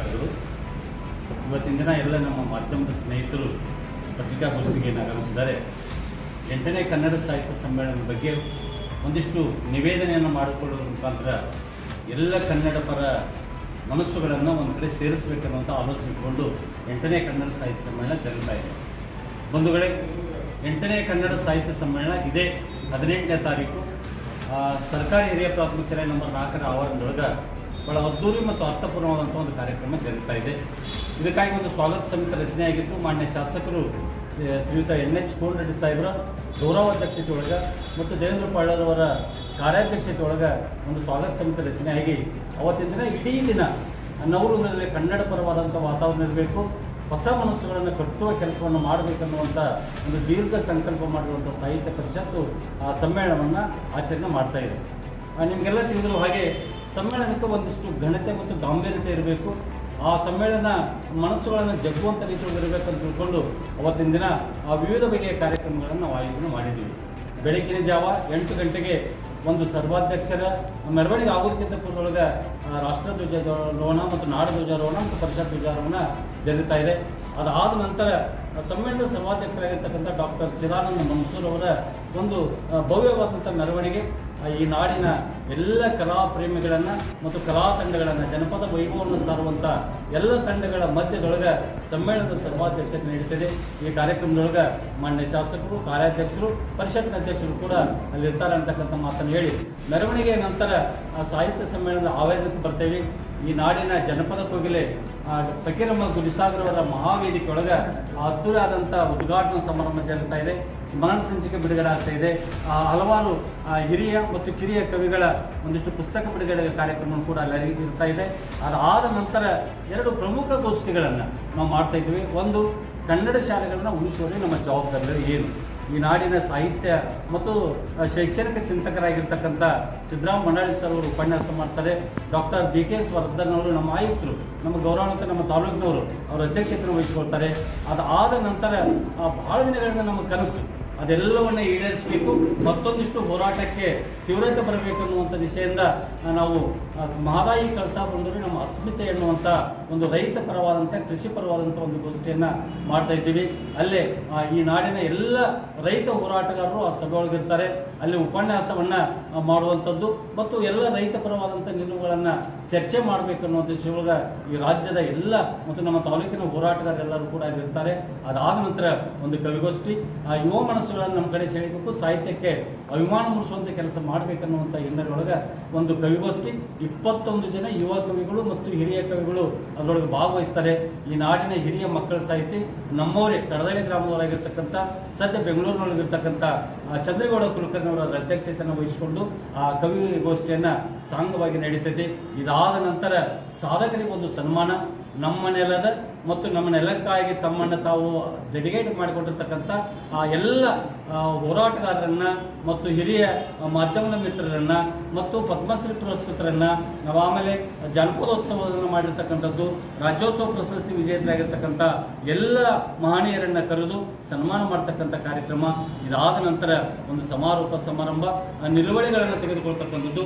ನಮಸ್ಕಾರಗಳು ಇವತ್ತಿನ ದಿನ ಎಲ್ಲ ನಮ್ಮ ಮಾಧ್ಯಮದ ಸ್ನೇಹಿತರು ಪತ್ರಿಕಾಗೋಷ್ಠಿಗೆ ಆಗಮಿಸಿದ್ದಾರೆ. ಎಂಟನೇ ಕನ್ನಡ ಸಾಹಿತ್ಯ ಸಮ್ಮೇಳನದ ಬಗ್ಗೆ ಒಂದಿಷ್ಟು ನಿವೇದನೆಯನ್ನು ಮಾಡಿಕೊಳ್ಳುವ ಮುಖಾಂತರ ಎಲ್ಲ ಕನ್ನಡ ಪರ ಮನಸ್ಸುಗಳನ್ನು ಒಂದು ಕಡೆ ಸೇರಿಸಬೇಕನ್ನುವಂಥ ಆಲೋಚನೆ ಇಟ್ಕೊಂಡು ಎಂಟನೇ ಕನ್ನಡ ಸಾಹಿತ್ಯ ಸಮ್ಮೇಳನ ಜರುಗ್ತಾ ಇದೆ ಬಂಧುಗಳೇ, ಎಂಟನೇ ಕನ್ನಡ ಸಾಹಿತ್ಯ ಸಮ್ಮೇಳನ ಇದೇ ಹದಿನೆಂಟನೇ ತಾರೀಕು. ಸರ್ಕಾರಿ ಹಿರಿಯ ಪ್ರಾಥಮಿಕ ಶಾಲೆ ನಂಬರ್ ನಾಲ್ಕರ ಆವರಣದೊಳಗೆ ಭಾಳ ಅದ್ದೂರಿ ಮತ್ತು ಅರ್ಥಪೂರ್ಣವಾದಂಥ ಒಂದು ಕಾರ್ಯಕ್ರಮ ಜರುಗ್ತಾ ಇದೆ. ಇದಕ್ಕಾಗಿ ಒಂದು ಸ್ವಾಗತ ಸಮಿತಿ ರಚನೆಯಾಗಿದ್ದು ಮಾನ್ಯ ಶಾಸಕರು ಶ್ರೀಯುತ ಎನ್ ಎಚ್ ಕೋನರೆಡ್ಡಿ ಸಾಹೇಬರ ಗೌರವಾಧ್ಯಕ್ಷತೆ ಒಳಗೆ ಮತ್ತು ಜಯೇಂದ್ರ ಪಾಳ್ಯರವರ ಕಾರ್ಯಾಧ್ಯಕ್ಷತೆ ಒಳಗೆ ಒಂದು ಸ್ವಾಗತ ಸಮಿತಿ ರಚನೆಯಾಗಿ ಅವತ್ತಿನ ದಿನ ಇಡೀ ದಿನ ನವರುಗಳಲ್ಲಿ ಕನ್ನಡ ಪರವಾದಂಥ ವಾತಾವರಣ ಇರಬೇಕು. ಹೊಸ ಮನಸ್ಸುಗಳನ್ನು ಕಟ್ಟುವ ಕೆಲಸವನ್ನು ಮಾಡಬೇಕನ್ನುವಂಥ ಒಂದು ದೀರ್ಘ ಸಂಕಲ್ಪ ಮಾಡಿರುವಂಥ ಸಾಹಿತ್ಯ ಪರಿಷತ್ತು ಆ ಸಮ್ಮೇಳನವನ್ನು ಆಚರಣೆ ಮಾಡ್ತಾ ಇದೆ. ನಿಮಗೆಲ್ಲ ತಿಳಿದಿರುವ ಹಾಗೆ ಸಮ್ಮೇಳನಕ್ಕೆ ಒಂದಿಷ್ಟು ಘನತೆ ಮತ್ತು ಗಾಂಭೀರ್ಯತೆ ಇರಬೇಕು. ಆ ಸಮ್ಮೇಳನ ಮನಸ್ಸುಗಳನ್ನು ಜಗ್ಗುವಂಥ ರೀತಿಯಲ್ಲಿ ಇರಬೇಕಂತ ತಿಳ್ಕೊಂಡು ಅವತ್ತಿನ ದಿನ ಆ ವಿವಿಧ ಬಗೆಯ ಕಾರ್ಯಕ್ರಮಗಳನ್ನು ನಾವು ಆಯೋಜನೆ ಮಾಡಿದ್ದೀವಿ. ಬೆಳಗಿನ ಜಾವ ಎಂಟು ಗಂಟೆಗೆ ಒಂದು ಸರ್ವಾಧ್ಯಕ್ಷರ, ಮೆರವಣಿಗೆ ಆಗೋದಕ್ಕಿಂತ ಪೂರ್ವದೊಳಗೆ ರಾಷ್ಟ್ರ ರಾಷ್ಟ್ರಧ್ವಜಾರೋಹಣ ಮತ್ತು ನಾಡಧ್ವಜಾರೋಹಣ ಮತ್ತು ಪರಿಷತ್ ಧ್ವಜಾರೋಹಣ ಜರುಗುತ್ತಾ ಇದೆ. ಅದಾದ ನಂತರ ಸಮ್ಮೇಳನದ ಸರ್ವಾಧ್ಯಕ್ಷರಾಗಿರ್ತಕ್ಕಂಥ ಡಾಕ್ಟರ್ ಚಿದಾನಂದ ಮನ್ಸೂರ್ ಅವರ ಒಂದು ಭವ್ಯವಾದಂಥ ಮೆರವಣಿಗೆ ಈ ನಾಡಿನ ಎಲ್ಲ ಕಲಾ ಪ್ರೇಮಿಗಳನ್ನು ಮತ್ತು ಕಲಾ ತಂಡಗಳನ್ನು ಜನಪದ ವೈಭವವನ್ನು ಸಾರುವಂಥ ಎಲ್ಲ ತಂಡಗಳ ಮಧ್ಯದೊಳಗೆ ಸಮ್ಮೇಳನದ ಸರ್ವಾಧ್ಯಕ್ಷತೆ ನೀಡುತ್ತದೆ ಈ ಕಾರ್ಯಕ್ರಮದೊಳಗೆ ಮಾನ್ಯ ಶಾಸಕರು, ಕಾರ್ಯಾಧ್ಯಕ್ಷರು ಪರಿಷತ್ನ ಅಧ್ಯಕ್ಷರು ಕೂಡ ಅಲ್ಲಿರ್ತಾರೆ ಅಂತಕ್ಕಂಥ ಮಾತನ್ನು ಹೇಳಿ. ಮೆರವಣಿಗೆಯ ನಂತರ ಆ ಸಾಹಿತ್ಯ ಸಮ್ಮೇಳನದ ಆವರಣಕ್ಕೆ ಬರ್ತೇವೆ. ಈ ನಾಡಿನ ಜನಪದ ಕೋಗಿಲೆ ಫಕೀರಮ್ಮ ಗುಡಿಸಾಗರ್ ಅವರ ಮಹಾವೇದಿಕೆ ಒಳಗೆ ಅದ್ದೂರಾದಂಥ ಉದ್ಘಾಟನಾ ಸಮಾರಂಭ ಜರುಗ್ತಾ ಇದೆ. ಸ್ಮರಣ ಸಂಚಿಕೆ ಬಿಡುಗಡೆ ಆಗ್ತಾ ಇದೆ. ಹಲವಾರು ಹಿರಿಯ ಮತ್ತು ಕಿರಿಯ ಕವಿಗಳ ಒಂದಿಷ್ಟು ಪುಸ್ತಕ ಬಿಡುಗಡೆ ಕಾರ್ಯಕ್ರಮ ಕೂಡ ಅಲ್ಲಿ ಇರ್ತಾ ಇದೆ. ಅದಾದ ನಂತರ ಎರಡು ಪ್ರಮುಖ ಗೋಷ್ಠಿಗಳನ್ನು ನಾವು ಮಾಡ್ತಾ ಇದ್ವಿ. ಒಂದು ಕನ್ನಡ ಶಾಲೆಗಳನ್ನು ಉಳಿಸುವಲ್ಲಿ ನಮ್ಮ ಜವಾಬ್ದಾರಿ ಏನು? ಈ ನಾಡಿನ ಸಾಹಿತ್ಯ ಮತ್ತು ಶೈಕ್ಷಣಿಕ ಚಿಂತಕರಾಗಿರ್ತಕ್ಕಂಥ ಸಿದ್ದರಾಮ ಮಂಡಳಿ ಸರ್ ಅವರು ಉಪನ್ಯಾಸ ಮಾಡ್ತಾರೆ. ಡಾಕ್ಟರ್ ಬಿ ಕೆ ವರ್ಧನ್ ಅವರು ನಮ್ಮ ಆಯುಕ್ತರು, ನಮ್ಮ ಗೌರವಾನ್ವಿತ ನಮ್ಮ ತಾಲೂಕಿನವರು, ಅವರ ಅಧ್ಯಕ್ಷತೆಯನ್ನು ವಹಿಸಿಕೊಳ್ತಾರೆ. ಅದಾದ ನಂತರ ಬಹಳ ದಿನಗಳಿಂದ ನಮ್ಮ ಕನಸು. ಅದೆಲ್ಲವನ್ನು ಈಡೇರಿಸಬೇಕು. ಮತ್ತೊಂದಿಷ್ಟು ಹೋರಾಟಕ್ಕೆ ತೀವ್ರತೆ ಬರಬೇಕು ಅನ್ನುವಂಥ ದಿಶೆಯಿಂದ ನಾವು ಮಹದಾಯಿ ಕಳಸ ಬಂದರೆ ನಮ್ಮ ಅಸ್ಮಿತೆ ಎನ್ನುವಂಥ ಒಂದು ರೈತ ಪರವಾದಂಥ, ಕೃಷಿ ಪರವಾದಂಥ ಒಂದು ಗೋಷ್ಠಿಯನ್ನು ಮಾಡ್ತಾ ಇದ್ದೀವಿ. ಅಲ್ಲೇ ಈ ನಾಡಿನ ಎಲ್ಲ ರೈತ ಹೋರಾಟಗಾರರು ಆ ಸಭೆಯೊಳಗಿರ್ತಾರೆ ಅಲ್ಲಿ ಉಪನ್ಯಾಸವನ್ನು ಮಾಡುವಂಥದ್ದು ಮತ್ತು ಎಲ್ಲ ರೈತ ಪರವಾದಂಥ ನಿಲುವುಗಳನ್ನು ಚರ್ಚೆ ಮಾಡಬೇಕು ಅನ್ನುವಂಥ ವಿಷಯೊಳಗೆ ಈ ರಾಜ್ಯದ ಎಲ್ಲ ಮತ್ತು ನಮ್ಮ ತಾಲೂಕಿನ ಹೋರಾಟಗಾರರೆಲ್ಲರೂ ಕೂಡ ಅಲ್ಲಿರ್ತಾರೆ. ಅದಾದ ನಂತರ ಒಂದು ಕವಿಗೋಷ್ಠಿ, ಆ, ಯುವ ಮನಸ್ಸುಗಳನ್ನು ನಮ್ಮ ಕಡೆ ಸೆಳಿಬೇಕು, ಸಾಹಿತ್ಯಕ್ಕೆ ಅಭಿಮಾನ ಮೂಡಿಸುವಂಥ ಕೆಲಸ ಮಾಡಬೇಕನ್ನುವಂಥ ಹಿನ್ನೆಲೆಯೊಳಗೆ ಒಂದು ಕವಿಗೋಷ್ಠಿ, ಇಪ್ಪತ್ತೊಂದು ಜನ ಯುವ ಕವಿಗಳು ಮತ್ತು ಹಿರಿಯ ಕವಿಗಳು ಅದರೊಳಗೆ ಭಾಗವಹಿಸ್ತಾರೆ. ಈ ನಾಡಿನ ಹಿರಿಯ ಮಕ್ಕಳ ಸಾಹಿತಿ, ನಮ್ಮವರೇ, ಕಡದಳ್ಳಿ ಗ್ರಾಮದವರಾಗಿರ್ತಕ್ಕಂಥ, ಸದ್ಯ ಬೆಂಗಳೂರಿನೊಳಗಿರ್ತಕ್ಕಂಥ ಚಂದ್ರಗೌಡ ಕುಲಕರ್ಣಿ ಅವರ ಅಧ್ಯಕ್ಷತೆಯನ್ನು ವಹಿಸಿಕೊಂಡು ಆ ಕವಿಗೋಷ್ಠಿಯನ್ನು ಸಾಂಗವಾಗಿ ನಡೀತೈತಿ. ಇದಾದ ನಂತರ ಸಾಧಕರಿಗೆ ಒಂದು ಸನ್ಮಾನ ನಮ್ಮ ನೆಲದ ಮತ್ತು ನಮ್ಮ ನೆಲಕ್ಕಾಗಿ ತಮ್ಮನ್ನು ತಾವು ಡೆಡಿಕೇಟ್ ಮಾಡಿಕೊಂಡಿರ್ತಕ್ಕಂಥ ಆ ಎಲ್ಲ ಹೋರಾಟಗಾರರನ್ನು ಮತ್ತು ಹಿರಿಯ ಮಾಧ್ಯಮದ ಮಿತ್ರರನ್ನ ಮತ್ತು ಪದ್ಮಶ್ರೀ ಪುರಸ್ಕೃತರನ್ನು ನಾವು ಆಮೇಲೆ ಜಾನಪದೋತ್ಸವವನ್ನು ಮಾಡಿರ್ತಕ್ಕಂಥದ್ದು, ರಾಜ್ಯೋತ್ಸವ ಪ್ರಶಸ್ತಿ ವಿಜೇತರಾಗಿರ್ತಕ್ಕಂಥ ಎಲ್ಲ ಮಹನೀಯರನ್ನ ಕರೆದು ಸನ್ಮಾನ ಮಾಡ್ತಕ್ಕಂಥ ಕಾರ್ಯಕ್ರಮ ಇದಾದ ನಂತರ ಒಂದು ಸಮಾರೋಪ ಸಮಾರಂಭ ನಿಲುವಳಿಗಳನ್ನು ತೆಗೆದುಕೊಳ್ತಕ್ಕಂಥದ್ದು.